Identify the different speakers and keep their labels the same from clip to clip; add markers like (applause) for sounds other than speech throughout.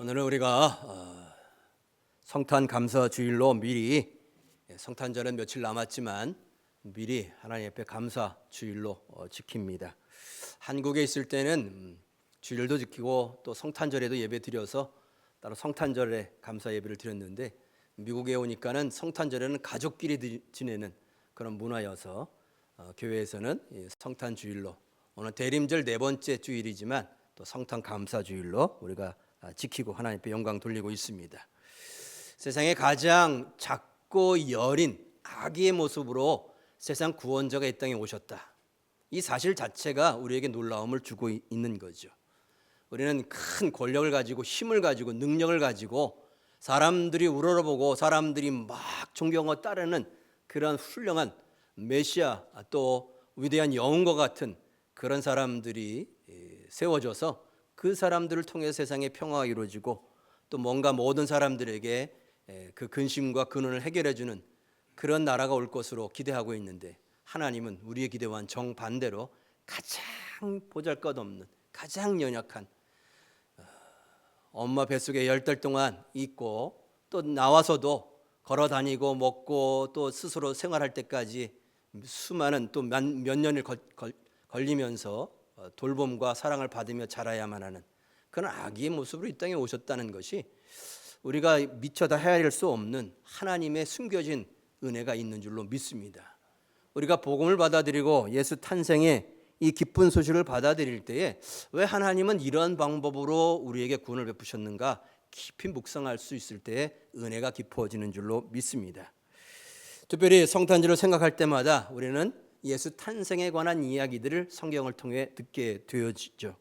Speaker 1: 오늘은 우리가 어, 성탄 감사 주일로 미리 예, 성탄절은 며칠 남았지만 미리 하나님 앞에 감사 주일로 어, 지킵니다. 한국에 있을 때는 음, 주일도 지키고 또 성탄절에도 예배 드려서 따로 성탄절에 감사 예배를 드렸는데 미국에 오니까는 성탄절에는 가족끼리 드- 지내는 그런 문화여서 어, 교회에서는 이 성탄 주일로 오늘 대림절 네 번째 주일이지만 또 성탄 감사 주일로 우리가 아, 지키고 하나님께 영광 돌리고 있습니다. 세상에 가장 작고 여린 아기의 모습으로 세상 구원자가 이 땅에 오셨다. 이 사실 자체가 우리에게 놀라움을 주고 이- 있는 거죠. 우리는 큰 권력을 가지고 힘을 가지고 능력을 가지고 사람들이 우러러보고 사람들이 막 존경하고 따르는 그런 훌륭한 메시아 또 위대한 영웅과 같은 그런 사람들이 예, 세워져서 그 사람들을 통해 세상의 평화가 이루어지고 또 뭔가 모든 사람들에게 예, 그 근심과 근원을 해결해 주는 그런 나라가 올 것으로 기대하고 있는데 하나님은 우리의 기대와는 정반대로 가장 보잘것없는 가장 연약한 어, 엄마 뱃속에 열 달 동안 있고 또 나와서도 걸어 다니고 먹고 또 스스로 생활할 때까지 수많은 또 몇 년을 걸리면서 어, 돌봄과 사랑을 받으며 자라야만 하는 그런 아기의 모습으로 이 땅에 오셨다는 것이 우리가 미처 다 헤아릴 수 없는 하나님의 숨겨진 은혜가 있는 줄로 믿습니다. 우리가 복음을 받아들이고 예수 탄생의 이 기쁜 소식을 받아들일 때에 왜 하나님은 이런 방법으로 우리에게 구원을 베푸셨는가 깊이 묵상할 수 있을 때에 은혜가 깊어지는 줄로 믿습니다. 특별히 성탄절을 생각할 때마다 우리는 예수 탄생에 관한 이야기들을 성경을 통해 듣게 되어지죠.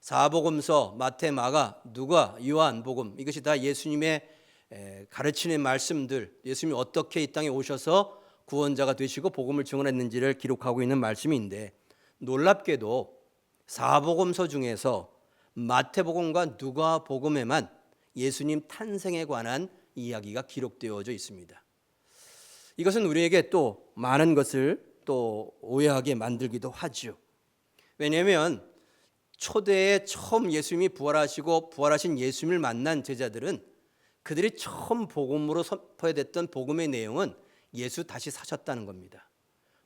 Speaker 1: 사복음서, 마태, 마가, 누가, 요한 복음 이것이 다 예수님의 에, 가르치는 말씀들, 예수님이 어떻게 이 땅에 오셔서 구원자가 되시고 복음을 증언했는지를 기록하고 있는 말씀인데 놀랍게도 사복음서 중에서 마태복음과 누가복음에만 예수님 탄생에 관한 이야기가 기록되어져 있습니다. 이것은 우리에게 또 많은 것을 또 오해하게 만들기도 하죠. 왜냐하면 초대에 처음 예수님이 부활하시고 부활하신 예수님을 만난 제자들은 그들이 처음 복음으로 선포했던 복음의 내용은 예수 다시 사셨다는 겁니다.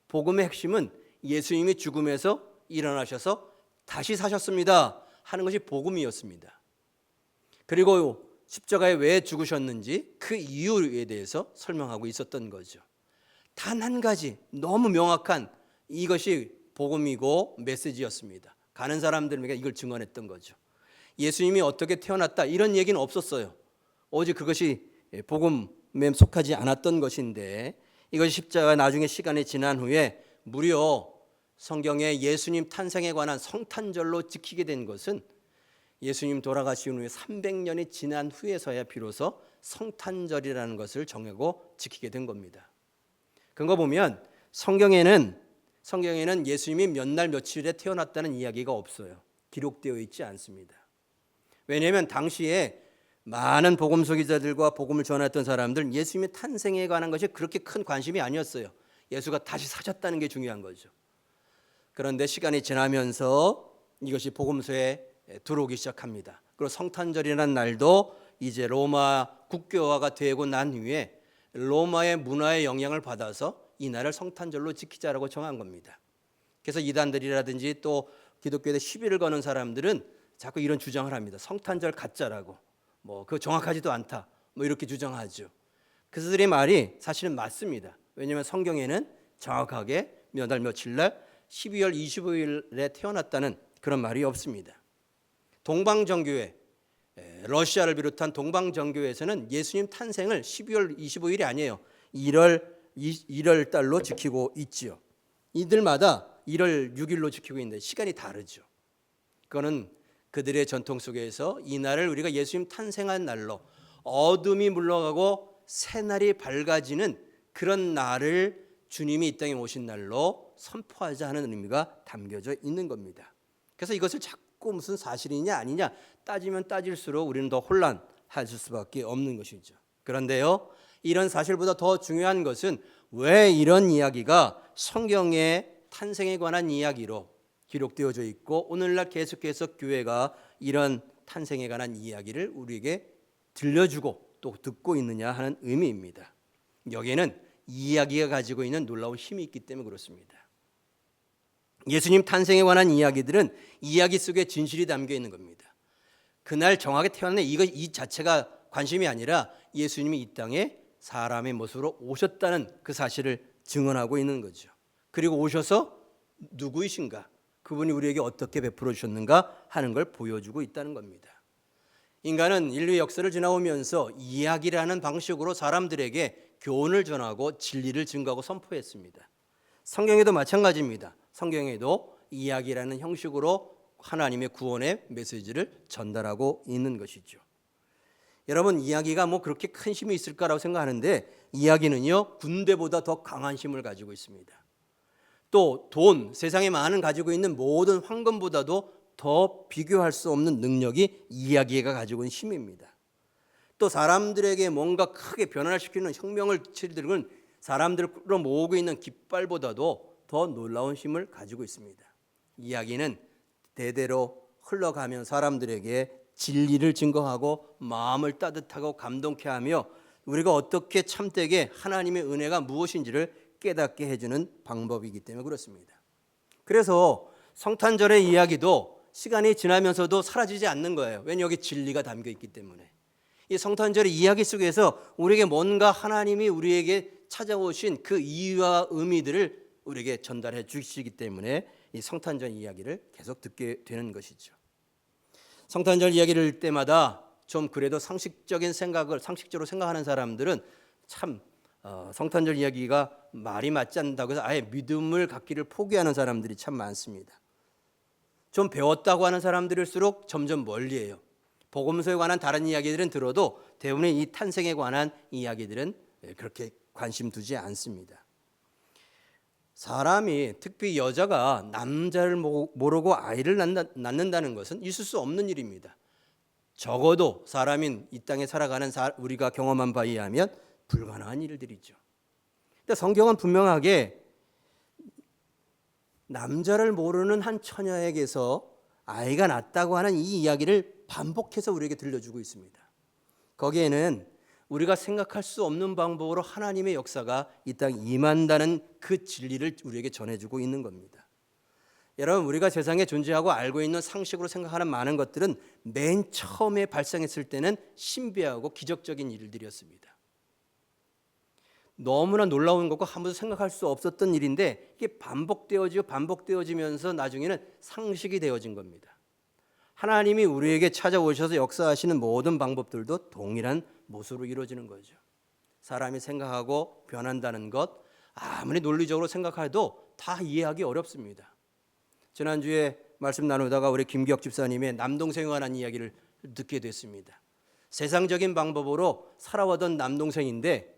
Speaker 1: 복음의 핵심은 예수님이 죽음에서 일어나셔서 다시 사셨습니다 하는 것이 복음이었습니다. 그리고 십자가에 왜 죽으셨는지 그 이유에 대해서 설명하고 있었던 거죠. 단 한 가지 너무 명확한 이것이 복음이고 메시지였습니다. 가는 사람들에게 이걸 증언했던 거죠. 예수님이 어떻게 태어났다 이런 얘기는 없었어요. 오직 그것이 복음에 속하지 않았던 것인데 이것이 십자가 나중에 시간이 지난 후에 무려 성경에 예수님 탄생에 관한 성탄절로 지키게 된 것은 예수님 돌아가신 후에 300년이 지난 후에서야 비로소 성탄절이라는 것을 정하고 지키게 된 겁니다. 그거 보면 성경에는 성경에는 예수님이 몇 날 며칠에 태어났다는 이야기가 없어요. 기록되어 있지 않습니다. 왜냐하면 당시에 많은 복음서 기자들과 복음을 전했던 사람들 예수님의 탄생에 관한 것이 그렇게 큰 관심이 아니었어요. 예수가 다시 사셨다는 게 중요한 거죠. 그런데 시간이 지나면서 이것이 복음서에 들어오기 시작합니다. 그리고 성탄절이라는 날도 이제 로마 국교화가 되고 난 후에 로마의 문화의 영향을 받아서 이 날을 성탄절로 지키자라고 정한 겁니다. 그래서 이단들이라든지 또 기독교에 시비를 거는 사람들은 자꾸 이런 주장을 합니다. 성탄절 가짜라고. 뭐 그 정확하지도 않다. 뭐 이렇게 주장하죠. 그들의 말이 사실은 맞습니다. 왜냐하면 성경에는 정확하게 몇 달 며칠 날 12월 25일에 태어났다는 그런 말이 없습니다. 동방정교회 에, 러시아를 비롯한 동방 정교회에서는 예수님 탄생을 12월 25일이 아니에요. 1월 1월 달로 지키고 있지요. 이들마다 1월 6일로 지키고 있는데 시간이 다르죠. 그거는 그들의 전통 속에서 이 날을 우리가 예수님 탄생한 날로 어둠이 물러가고 새 날이 밝아지는 그런 날을 주님이 이 땅에 오신 날로 선포하자 하는 의미가 담겨져 있는 겁니다. 그래서 이것을 자꾸 무슨 사실이냐 아니냐 따지면 따질수록 우리는 더 혼란할 수밖에 없는 것이죠. 그런데요, 이런 사실보다 더 중요한 것은 왜 이런 이야기가 성경의 탄생에 관한 이야기로 기록되어져 있고 오늘날 계속해서 교회가 이런 탄생에 관한 이야기를 우리에게 들려주고 또 듣고 있느냐 하는 의미입니다. 여기에는 이야기가 가지고 있는 놀라운 힘이 있기 때문에 그렇습니다. 예수님 탄생에 관한 이야기들은 이야기 속에 진실이 담겨 있는 겁니다. 그날 정확하게 태어난 이거 이 자체가 관심이 아니라 예수님이 이 땅에 사람의 모습으로 오셨다는 그 사실을 증언하고 있는 거죠. 그리고 오셔서 누구이신가? 그분이 우리에게 어떻게 베풀어 주셨는가 하는 걸 보여주고 있다는 겁니다. 인간은 인류 역사를 지나오면서 이야기라는 방식으로 사람들에게 교훈을 전하고 진리를 증거하고 선포했습니다. 성경에도 마찬가지입니다. 성경에도 이야기라는 형식으로 하나님의 구원의 메시지를 전달하고 있는 것이죠. 여러분 이야기가 뭐 그렇게 큰 힘이 있을까라고 생각하는데 이야기는요 군대보다 더 강한 힘을 가지고 있습니다. 또 돈, 세상에 많은 가지고 있는 모든 황금보다도 더 비교할 수 없는 능력이 이야기가 가지고 있는 힘입니다. 또 사람들에게 뭔가 크게 변화를 시키는 혁명을 치르는 사람들로 모으고 있는 깃발보다도 더 놀라운 힘을 가지고 있습니다. 이야기는 대대로 흘러가면 사람들에게 진리를 증거하고 마음을 따뜻하고 감동케 하며 우리가 어떻게 참되게 하나님의 은혜가 무엇인지를 깨닫게 해주는 방법이기 때문에 그렇습니다. 그래서 성탄절의 이야기도 시간이 지나면서도 사라지지 않는 거예요. 왜냐 여기 진리가 담겨 있기 때문에. 이 성탄절의 이야기 속에서 우리에게 뭔가 하나님이 우리에게 찾아오신 그 이유와 의미들을 우리에게 전달해 주시기 때문에 이 성탄절 이야기를 계속 듣게 되는 것이죠. 성탄절 이야기를 할 때마다 좀 그래도 상식적인 생각을 상식적으로 생각하는 사람들은 참 어, 성탄절 이야기가 말이 맞지 않는다고 해서 아예 믿음을 갖기를 포기하는 사람들이 참 많습니다. 좀 배웠다고 하는 사람들일수록 점점 멀리해요. 복음서에 관한 다른 이야기들은 들어도 대부분 이 탄생에 관한 이야기들은 그렇게 관심 두지 않습니다. 사람이 특히 여자가 남자를 모르고 아이를 낳는다는 것은 있을 수 없는 일입니다. 적어도 사람인 이 땅에 살아가는 우리가 경험한 바에 의하면 불가능한 일들이죠. 근데 성경은 분명하게 남자를 모르는 한 처녀에게서 아이가 낳았다고 하는 이 이야기를 반복해서 우리에게 들려주고 있습니다. 거기에는 우리가 생각할 수 없는 방법으로 하나님의 역사가 이 땅에 임한다는 그 진리를 우리에게 전해주고 있는 겁니다. 여러분 우리가 세상에 존재하고 알고 있는 상식으로 생각하는 많은 것들은 맨 처음에 발생했을 때는 신비하고 기적적인 일들이었습니다. 너무나 놀라운 것과 한 번도 생각할 수 없었던 일인데 이게 반복되어지고 반복되어지면서 나중에는 상식이 되어진 겁니다. 하나님이 우리에게 찾아오셔서 역사하시는 모든 방법들도 동일한 모습으로 이루어지는 거죠. 사람이 생각하고 변한다는 것 아무리 논리적으로 생각해도 다 이해하기 어렵습니다. 지난주에 말씀 나누다가 우리 김기혁 집사님의 남동생에 관한 이야기를 듣게 됐습니다. 세상적인 방법으로 살아오던 남동생인데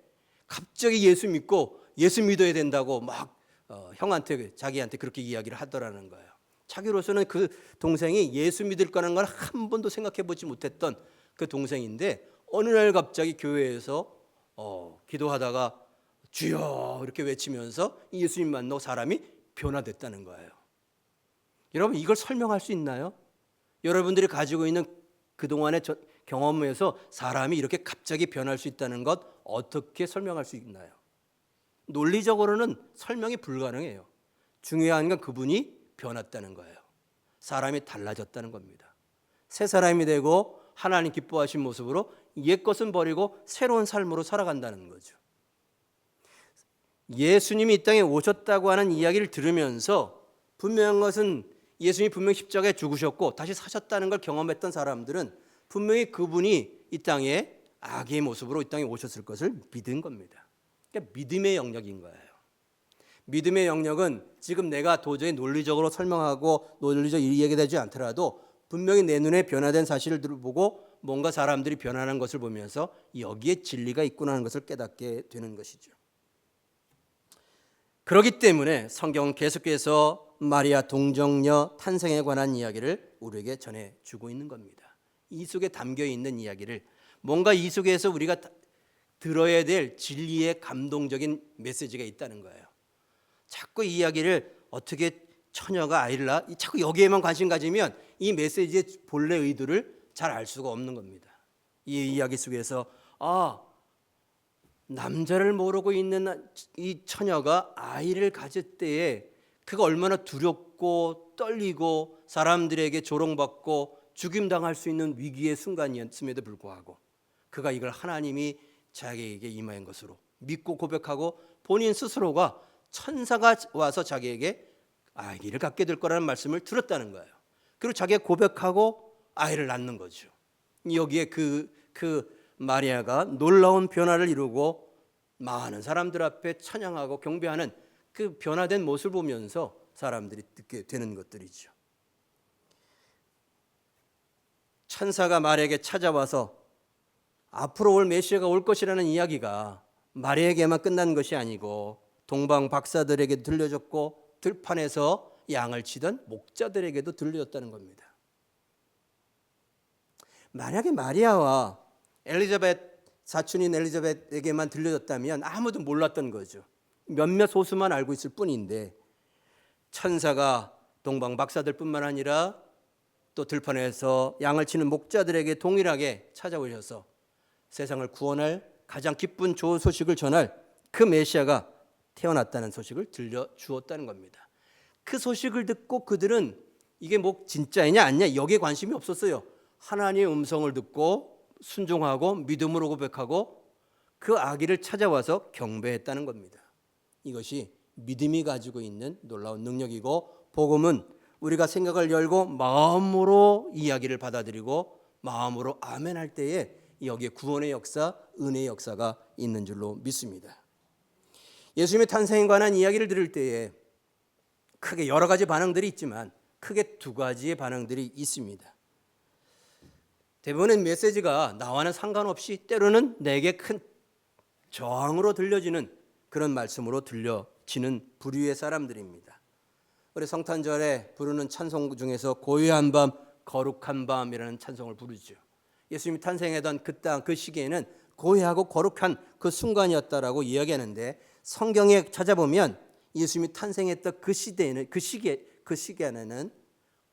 Speaker 1: 갑자기 예수 믿고 예수 믿어야 된다고 막 어, 형한테 자기한테 그렇게 이야기를 하더라는 거예요. 자기로서는 그 동생이 예수 믿을 거라는 걸 한 번도 생각해 보지 못했던 그 동생인데 어느 날 갑자기 교회에서 어, 기도하다가 주여 이렇게 외치면서 예수님 만나고 사람이 변화됐다는 거예요. 여러분 이걸 설명할 수 있나요? 여러분들이 가지고 있는 그동안의 경험에서 사람이 이렇게 갑자기 변할 수 있다는 것 어떻게 설명할 수 있나요? 논리적으로는 설명이 불가능해요. 중요한 건 그분이 변했다는 거예요. 사람이 달라졌다는 겁니다. 새 사람이 되고 하나님 기뻐하신 모습으로 옛 것은 버리고 새로운 삶으로 살아간다는 거죠. 예수님이 이 땅에 오셨다고 하는 이야기를 들으면서 분명한 것은 예수님이 분명 십자가에 죽으셨고 다시 사셨다는 걸 경험했던 사람들은 분명히 그분이 이 땅에 악의 모습으로 이 땅에 오셨을 것을 믿은 겁니다. 그러니까 믿음의 영역인 거예요. 믿음의 영역은 지금 내가 도저히 논리적으로 설명하고 논리적 이야기되지 않더라도 분명히 내 눈에 변화된 사실을 보고 뭔가 사람들이 변하는 것을 보면서 여기에 진리가 있구나 하는 것을 깨닫게 되는 것이죠. 그렇기 때문에 성경은 계속해서 마리아 동정녀 탄생에 관한 이야기를 우리에게 전해 주고 있는 겁니다. 이 속에 담겨 있는 이야기를 뭔가 이 속에서 우리가 들어야 될 진리의 감동적인 메시지가 있다는 거예요. 자꾸 이 이야기를 어떻게 처녀가 아이를 낳아 자꾸 여기에만 관심 가지면 이 메시지의 본래 의도를 잘 알 수가 없는 겁니다. 이 이야기 속에서 아 남자를 모르고 있는 이 처녀가 아이를 가질 때에 그가 얼마나 두렵고 떨리고 사람들에게 조롱받고 죽임당할 수 있는 위기의 순간이었음에도 불구하고 그가 이걸 하나님이 자기에게 임한 것으로 믿고 고백하고 본인 스스로가 천사가 와서 자기에게 아기를 갖게 될 거라는 말씀을 들었다는 거예요. 그리고 자기가 고백하고 아이를 낳는 거죠. 여기에 그, 그 마리아가 놀라운 변화를 이루고 많은 사람들 앞에 찬양하고 경배하는 그 변화된 모습을 보면서 사람들이 듣게 되는 것들이죠. 천사가 마리아에게 찾아와서 앞으로 올 메시아가 올 것이라는 이야기가 마리아에게만 끝난 것이 아니고 동방 박사들에게 들려졌고 들판에서 양을 치던 목자들에게도 들려졌다는 겁니다. 만약에 마리아와 엘리자벳 사촌인 엘리자벳에게만 들려졌다면 아무도 몰랐던 거죠. 몇몇 소수만 알고 있을 뿐인데 천사가 동방 박사들뿐만 아니라 또 들판에서 양을 치는 목자들에게 동일하게 찾아오셔서 세상을 구원할 가장 기쁜 좋은 소식을 전할 그 메시아가 태어났다는 소식을 들려 주었다는 겁니다. 그 소식을 듣고 그들은 이게 뭐 진짜이냐 아니냐 여기에 관심이 없었어요. 하나님의 음성을 듣고 순종하고 믿음으로 고백하고 그 아기를 찾아와서 경배했다는 겁니다. 이것이 믿음이 가지고 있는 놀라운 능력이고 복음은 우리가 생각을 열고 마음으로 이야기를 받아들이고 마음으로 아멘 할 때에 여기에 구원의 역사, 은혜의 역사가 있는 줄로 믿습니다. 예수님의 탄생에 관한 이야기를 들을 때에 크게 여러 가지 반응들이 있지만 크게 두 가지의 반응들이 있습니다. 대부분의 메시지가 나와는 상관없이 때로는 내게 큰 저항으로 들려지는 그런 말씀으로 들려지는 부류의 사람들입니다. 우리 성탄절에 부르는 찬송 중에서 고요한 밤, 거룩한 밤이라는 찬송을 부르죠. 예수님이 탄생하던 그 땅, 그 시기에는 고요하고 거룩한 그 순간이었다라고 이야기하는데 성경에 찾아보면 예수님이 탄생했던 그 시대에는 그 시기에 그 시기에는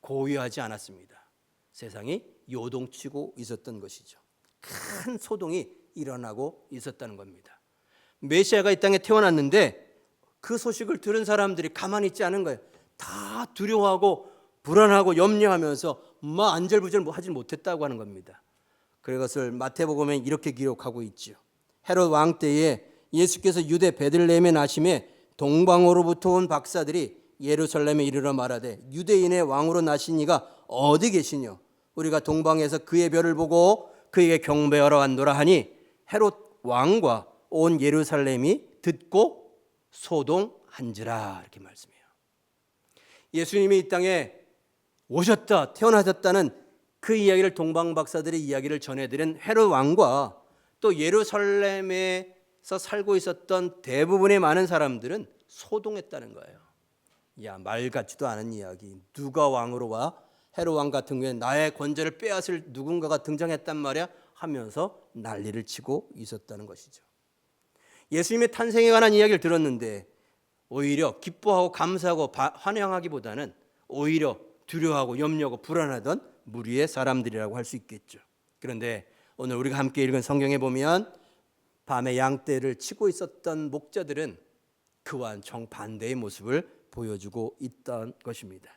Speaker 1: 고요하지 않았습니다. 세상이 요동치고 있었던 것이죠. 큰 소동이 일어나고 있었다는 겁니다. 메시아가 이 땅에 태어났는데 그 소식을 들은 사람들이 가만히 있지 않은 거예요. 다 두려워하고 불안하고 염려하면서 막 안절부절 하지 못했다고 하는 겁니다. 그것을 마태복음에 이렇게 기록하고 있죠. 헤롯 왕 때에 예수께서 유대 베들레헴에 나심에 동방으로부터 온 박사들이 예루살렘에 이르러 말하되 유대인의 왕으로 나신 이가 어디 계시뇨? 우리가 동방에서 그의 별을 보고 그에게 경배하러 왔노라 하니 헤롯 왕과 온 예루살렘이 듣고 소동한지라 이렇게 말씀해요. 예수님이 이 땅에 오셨다 태어나셨다는 그 이야기를 동방 박사들의 이야기를 전해드린 헤롯 왕과 또 예루살렘에서 살고 있었던 대부분의 많은 사람들은 소동했다는 거예요. 야 말 같지도 않은 이야기. 누가 왕으로 와? 헤롯 왕 같은 경우에 나의 권세를 빼앗을 누군가가 등장했단 말이야 하면서 난리를 치고 있었다는 것이죠. 예수님의 탄생에 관한 이야기를 들었는데 오히려 기뻐하고 감사하고 환영하기보다는 오히려 두려워하고 염려하고 불안하던 무리의 사람들이라고 할 수 있겠죠. 그런데 오늘 우리가 함께 읽은 성경에 보면 밤에 양떼를 치고 있었던 목자들은 그와 정반대의 모습을 보여주고 있던 것입니다.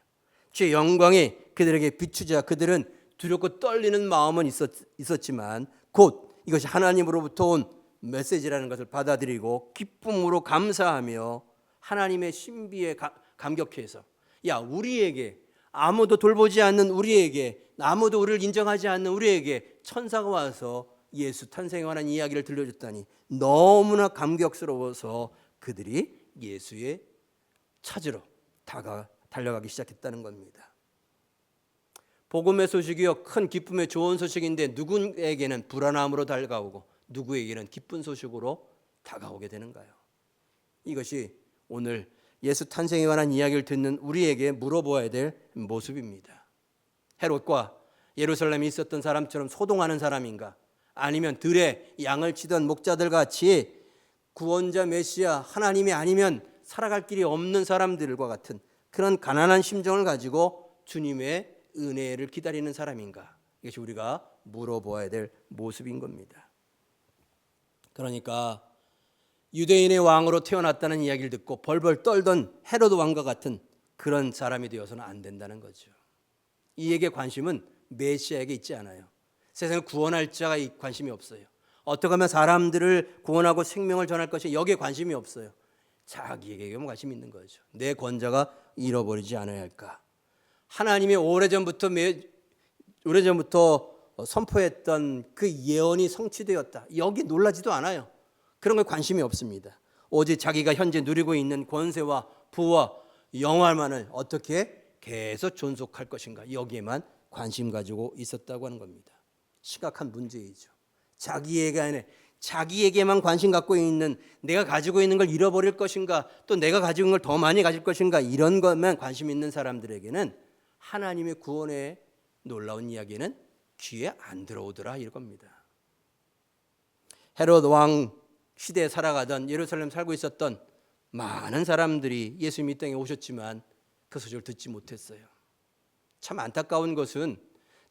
Speaker 1: 주의 영광이 그들에게 비추자 그들은 두렵고 떨리는 마음은 있었, 있었지만 곧 이것이 하나님으로부터 온 메시지라는 것을 받아들이고 기쁨으로 감사하며 하나님의 신비에 감격해서 야 우리에게 아무도 돌보지 않는 우리에게 아무도 우리를 인정하지 않는 우리에게 천사가 와서 예수 탄생에 관한 이야기를 들려줬다니 너무나 감격스러워서 그들이 예수의 찾으러 다가 달려가기 시작했다는 겁니다. 복음의 소식이요 큰 기쁨의 좋은 소식인데 누구에게는 불안함으로 다가오고 누구에게는 기쁜 소식으로 다가오게 되는가요? 이것이 오늘 예수 탄생에 관한 이야기를 듣는 우리에게 물어보아야 될 모습입니다. 헤롯과 예루살렘에 있었던 사람처럼 소동하는 사람인가? 아니면 들에 양을 치던 목자들 같이 구원자 메시아 하나님이 아니면 살아갈 길이 없는 사람들과 같은 그런 가난한 심정을 가지고 주님의 은혜를 기다리는 사람인가? 이것이 우리가 물어보아야 될 모습인 겁니다. 그러니까 유대인의 왕으로 태어났다는 이야기를 듣고 벌벌 떨던 헤로드 왕과 같은 그런 사람이 되어서는 안 된다는 거죠. 이에게 관심은 메시아에게 있지 않아요. 세상을 구원할 자가 이 관심이 없어요. 어떻게 하면 사람들을 구원하고 생명을 전할 것이 여기에 관심이 없어요. 자기에게만 관심이 있는 거죠. 내 권자가 잃어버리지 않아야 할까. 하나님이 오래전부터 매, 오래전부터 선포했던 그 예언이 성취되었다. 여기 놀라지도 않아요. 그런 걸 관심이 없습니다. 오직 자기가 현재 누리고 있는 권세와 부와 영화만을 어떻게 계속 존속할 것인가 여기에만 관심 가지고 있었다고 하는 겁니다. 심각한 문제이죠. 자기에게 안에 자기에게만 관심 갖고 있는 내가 가지고 있는 걸 잃어버릴 것인가 또 내가 가지고 있는 걸 더 많이 가질 것인가 이런 것만 관심 있는 사람들에게는 하나님의 구원의 놀라운 이야기는 귀에 안 들어오더라 이겁니다. 헤롯 왕 시대에 살아가던 예루살렘 살고 있었던 많은 사람들이 예수님 이 땅에 오셨지만 그 소식을 듣지 못했어요. 참 안타까운 것은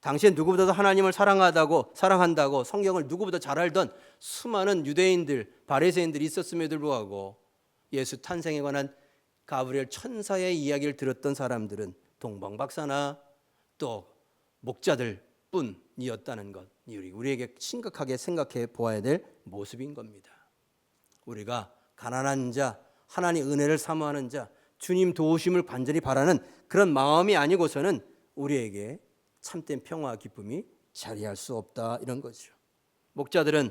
Speaker 1: 당시에 누구보다도 하나님을 사랑하다고 사랑한다고 성경을 누구보다 잘 알던 수많은 유대인들 바리새인들이 있었음에도 불구하고 예수 탄생에 관한 가브리엘 천사의 이야기를 들었던 사람들은 동방박사나 또 목자들 뿐이었다는 것 우리에게 심각하게 생각해 보아야 될 모습인 겁니다. 우리가 가난한 자, 하나님 은혜를 사모하는 자, 주님 도우심을 간절히 바라는 그런 마음이 아니고서는 우리에게 참된 평화와 기쁨이 자리할 수 없다 이런 거죠. 목자들은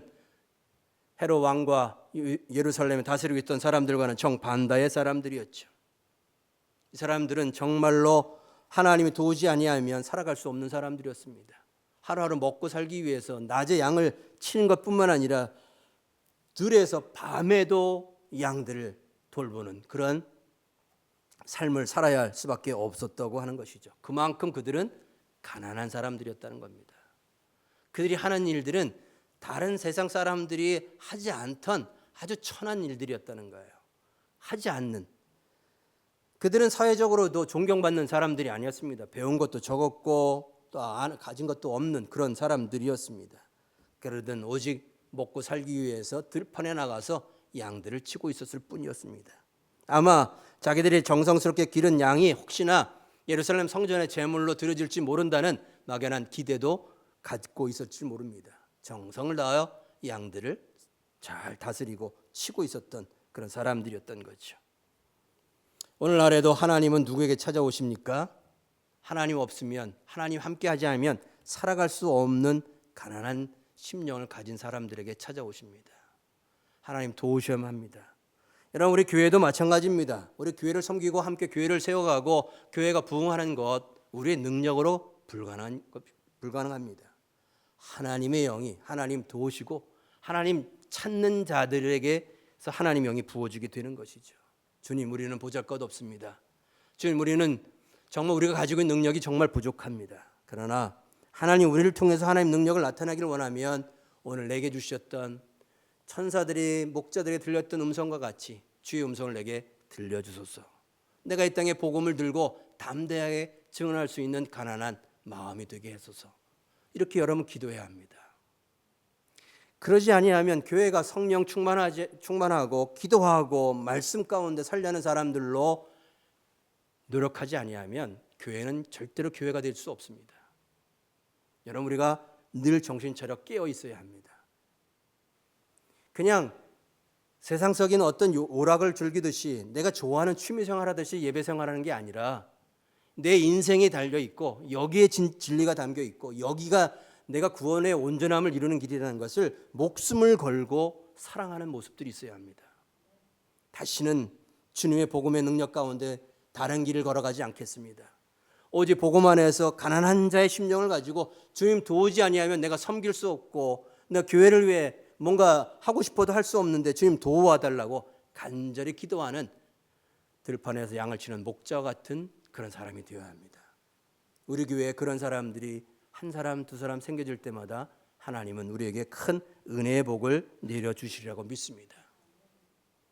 Speaker 1: 헤로 왕과 예루살렘에 다스리고 있던 사람들과는 정반대의 사람들이었죠. 이 사람들은 정말로 하나님이 도우지 아니하면 살아갈 수 없는 사람들이었습니다. 하루하루 먹고 살기 위해서 낮에 양을 치는 것뿐만 아니라 들에서 밤에도 양들을 돌보는 그런 삶을 살아야 할 수밖에 없었다고 하는 것이죠. 그만큼 그들은 가난한 사람들이었다는 겁니다. 그들이 하는 일들은 다른 세상 사람들이 하지 않던 아주 천한 일들이었다는 거예요. 하지 않는. 그들은 사회적으로도 존경받는 사람들이 아니었습니다. 배운 것도 적었고 또 가진 것도 없는 그런 사람들이었습니다. 그러든 오직 먹고 살기 위해서 들판에 나가서 양들을 치고 있었을 뿐이었습니다. 아마 자기들이 정성스럽게 기른 양이 혹시나 예루살렘 성전의 제물로 드려질지 모른다는 막연한 기대도 갖고 있었지 모릅니다. 정성을 다하여 양들을 잘 다스리고 치고 있었던 그런 사람들이었던 거죠. 오늘날에도 하나님은 누구에게 찾아오십니까? 하나님 없으면 하나님 함께 하지 않으면 살아갈 수 없는 가난한 심령을 가진 사람들에게 찾아오십니다. 하나님 도우셔야 합니다. 여러분 우리 교회도 마찬가지입니다. 우리 교회를 섬기고 함께 교회를 세워가고 교회가 부흥하는 것 우리의 능력으로 불가능한 불가능합니다. 하나님의 영이 하나님 도우시고 하나님 찾는 자들에게서 하나님 영이 부어지게 되는 것이죠. 주님 우리는 보잘것없습니다. 주님 우리는 정말 우리가 가지고 있는 능력이 정말 부족합니다. 그러나 하나님 우리를 통해서 하나님 능력을 나타나기를 원하면 오늘 내게 주셨던 천사들이 목자들이 들렸던 음성과 같이 주의 음성을 내게 들려주소서. 내가 이 땅에 복음을 들고 담대하게 증언할 수 있는 가난한 마음이 되게 해소서. 이렇게 여러분 기도해야 합니다. 그러지 아니하면 교회가 성령 충만하지, 충만하고 기도하고 말씀 가운데 살려는 사람들로 노력하지 아니하면 교회는 절대로 교회가 될 수 없습니다. 여러분 우리가 늘 정신 차려 깨어 있어야 합니다. 그냥 세상적인 어떤 오락을 즐기듯이 내가 좋아하는 취미 생활하듯이 예배 생활하는 게 아니라 내 인생이 달려 있고 여기에 진, 진리가 담겨 있고 여기가 내가 구원의 온전함을 이루는 길이라는 것을 목숨을 걸고 사랑하는 모습들이 있어야 합니다. 다시는 주님의 복음의 능력 가운데 다른 길을 걸어가지 않겠습니다. 오직 복음 안에서 가난한 자의 심정을 가지고 주님 도우지 아니하면 내가 섬길 수 없고 내가 교회를 위해 뭔가 하고 싶어도 할 수 없는데 주님 도와 달라고 간절히 기도하는 들판에서 양을 치는 목자 같은 그런 사람이 되어야 합니다. 우리 교회에 그런 사람들이 한 사람 두 사람 생겨질 때마다 하나님은 우리에게 큰 은혜의 복을 내려 주시리라고 믿습니다.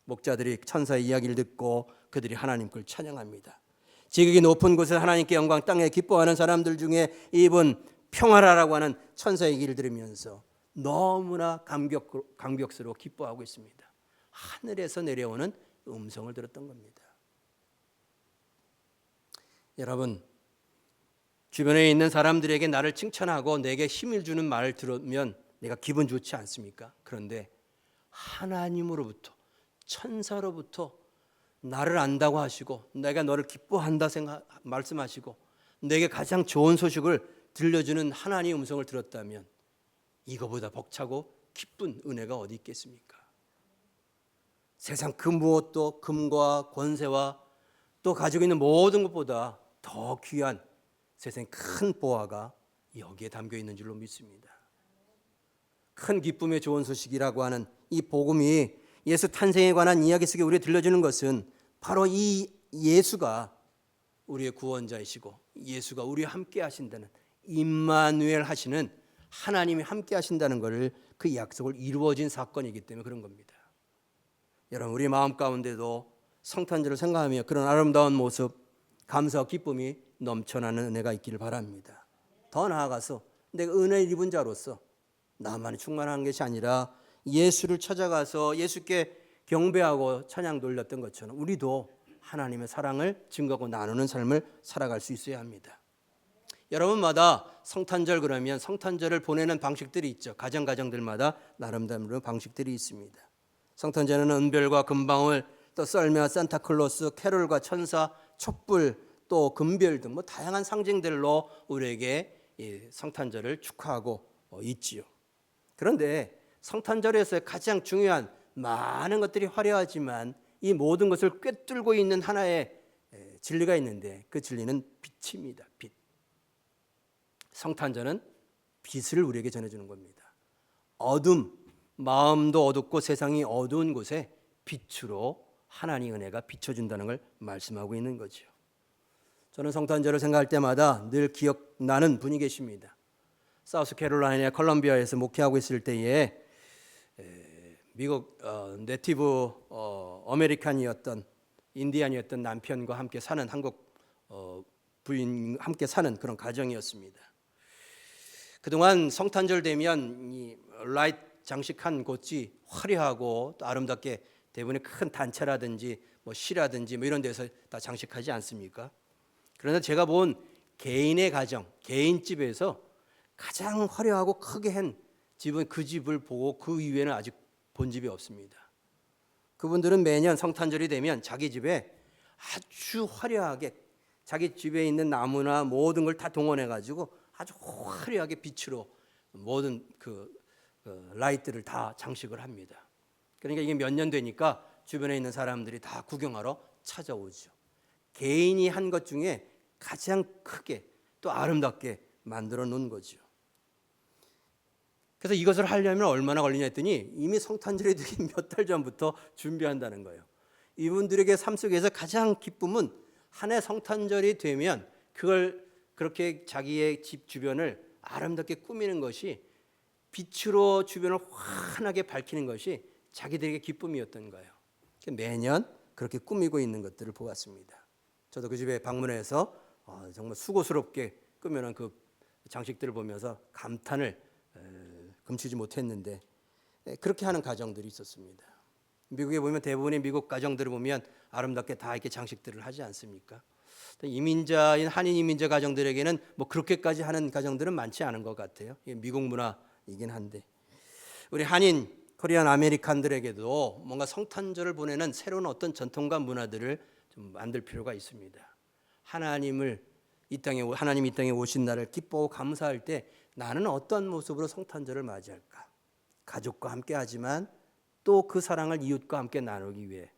Speaker 1: 목자들이 천사의 이야기를 듣고 그들이 하나님을 찬양합니다. 지극히 높은 곳에 하나님께 영광 땅에 기뻐하는 사람들 중에 이분 평화라라고 하는 천사의 얘기를 들으면서 너무나 감격, 감격스러워 기뻐하고 있습니다. 하늘에서 내려오는 음성을 들었던 겁니다. 여러분, 주변에 있는 사람들에게 나를 칭찬하고 내게 힘을 주는 말을 들으면 내가 기분 좋지 않습니까? 그런데 하나님으로부터 천사로부터 나를 안다고 하시고 내가 너를 기뻐한다 생각 말씀하시고 내게 가장 좋은 소식을 들려주는 하나님의 음성을 들었다면 이거보다 벅차고 기쁜 은혜가 어디 있겠습니까? 세상 그 무엇도 금과 권세와 또 가지고 있는 모든 것보다 더 귀한 세상 큰 보화가 여기에 담겨 있는 줄로 믿습니다. 큰 기쁨의 좋은 소식이라고 하는 이 복음이 예수 탄생에 관한 이야기 속에 우리에 들려주는 것은 바로 이 예수가 우리의 구원자이시고 예수가 우리와 함께 하신다는 임마누엘 하시는 하나님이 함께 하신다는 것을 그 약속을 이루어진 사건이기 때문에 그런 겁니다. 여러분 우리 마음 가운데도 성탄절을 생각하며 그런 아름다운 모습 감사와 기쁨이 넘쳐나는 은혜가 있기를 바랍니다. 더 나아가서 내가 은혜 입은 자로서 나만 충만한 것이 아니라 예수를 찾아가서 예수께 경배하고 찬양 돌렸던 것처럼 우리도 하나님의 사랑을 증거하고 나누는 삶을 살아갈 수 있어야 합니다. 여러분마다 성탄절 그러면 성탄절을 보내는 방식들이 있죠. 가정 가정들마다 나름대로 방식들이 있습니다. 성탄절에는 은별과 금방울, 또 썰매와 산타클로스, 캐롤과 천사, 촛불, 또 금별 등 뭐 다양한 상징들로 우리에게 이 성탄절을 축하하고 어, 있지요. 그런데 성탄절에서 가장 중요한 많은 것들이 화려하지만 이 모든 것을 꿰뚫고 있는 하나의 에, 진리가 있는데 그 진리는 빛입니다. 빛. 성탄절은 빛을 우리에게 전해주는 겁니다. 어둠, 마음도 어둡고 세상이 어두운 곳에 빛으로 하나님 은혜가 비춰준다는 걸 말씀하고 있는 거죠. 저는 성탄절을 생각할 때마다 늘 기억나는 분이 계십니다. 사우스 캐롤라이나 컬럼비아에서 목회하고 있을 때에 미국 어, 네티브 어, 아메리칸이었던 인디안이었던 남편과 함께 사는 한국 어, 부인 함께 사는 그런 가정이었습니다. 그동안 성탄절 되면 이 라이트 장식한 곳이 화려하고 또 아름답게 대부분의 큰 단체라든지 뭐 시라든지 뭐 이런 데서 다 장식하지 않습니까? 그러나 제가 본 개인의 가정, 개인 집에서 가장 화려하고 크게 한 집은 그 집을 보고 그 이후에는 아직 본 집이 없습니다. 그분들은 매년 성탄절이 되면 자기 집에 아주 화려하게 자기 집에 있는 나무나 모든 걸 다 동원해 가지고 아주 화려하게 빛으로 모든 그, 그 라이트를 다 장식을 합니다. 그러니까 이게 몇 년 되니까 주변에 있는 사람들이 다 구경하러 찾아오죠. 개인이 한 것 중에 가장 크게 또 아름답게 만들어 놓은 거죠. 그래서 이것을 하려면 얼마나 걸리냐 했더니 이미 성탄절에 되기 (laughs) 몇 달 전부터 준비한다는 거예요. 이분들에게 삶 속에서 가장 기쁨은 한 해 성탄절이 되면 그걸 그렇게 자기의 집 주변을 아름답게 꾸미는 것이 빛으로 주변을 환하게 밝히는 것이 자기들에게 기쁨이었던 거예요. 매년 그렇게 꾸미고 있는 것들을 보았습니다. 저도 그 집에 방문해서 어, 정말 수고스럽게 꾸며놓은 그 장식들을 보면서 감탄을 금치지 못했는데 그렇게 하는 가정들이 있었습니다. 미국에 보면 대부분의 미국 가정들을 보면 아름답게 다 이렇게 장식들을 하지 않습니까? 이민자인 한인 이민자 가정들에게는 뭐 그렇게까지 하는 가정들은 많지 않은 것 같아요. 미국 문화이긴 한데 우리 한인 코리안 아메리칸들에게도 뭔가 성탄절을 보내는 새로운 어떤 전통과 문화들을 좀 만들 필요가 있습니다. 하나님을 이 땅에 하나님 이 땅에 오신 날을 기뻐하고 감사할 때 나는 어떤 모습으로 성탄절을 맞이할까? 가족과 함께 하지만 또 그 사랑을 이웃과 함께 나누기 위해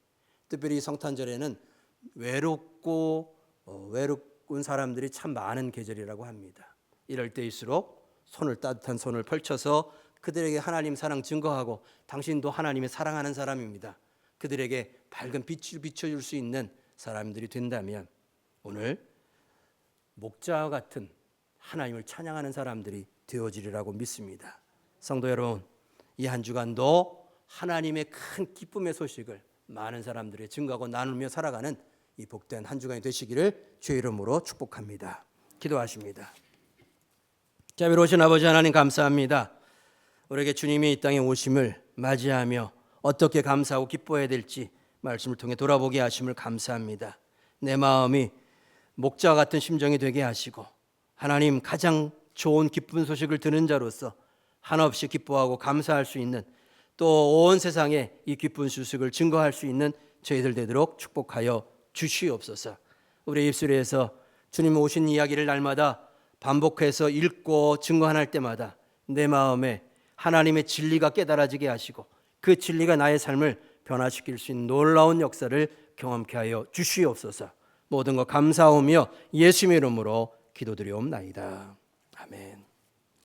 Speaker 1: 특별히 성탄절에는 외롭고 어, 외로운 사람들이 참 많은 계절이라고 합니다. 이럴 때일수록 손을 따뜻한 손을 펼쳐서 그들에게 하나님 사랑 증거하고 당신도 하나님의 사랑하는 사람입니다. 그들에게 밝은 빛을 비춰줄 수 있는 사람들이 된다면 오늘 목자와 같은 하나님을 찬양하는 사람들이 되어지리라고 믿습니다. 성도 여러분, 이 한 주간도 하나님의 큰 기쁨의 소식을 많은 사람들이 증거하고 나누며 살아가는 이 복된 한 주간이 되시기를 주의 이름으로 축복합니다. 기도하십니다. 자비로우신 아버지 하나님 감사합니다. 우리에게 주님이 이 땅에 오심을 맞이하며 어떻게 감사하고 기뻐해야 될지 말씀을 통해 돌아보게 하심을 감사합니다. 내 마음이 목자 같은 심정이 되게 하시고 하나님 가장 좋은 기쁜 소식을 듣는 자로서 한없이 기뻐하고 감사할 수 있는 또 온 세상에 이 기쁜 소식을 증거할 수 있는 저희들 되도록 축복하여 주시옵소서. 우리 입술에서 주님 오신 이야기를 날마다 반복해서 읽고 증거할 때마다 내 마음에 하나님의 진리가 깨달아지게 하시고 그 진리가 나의 삶을 변화시킬 수 있는 놀라운 역사를 경험케 하여 주시옵소서. 모든 것 감사하며 예수님의 이름으로 기도드리옵나이다. 아멘.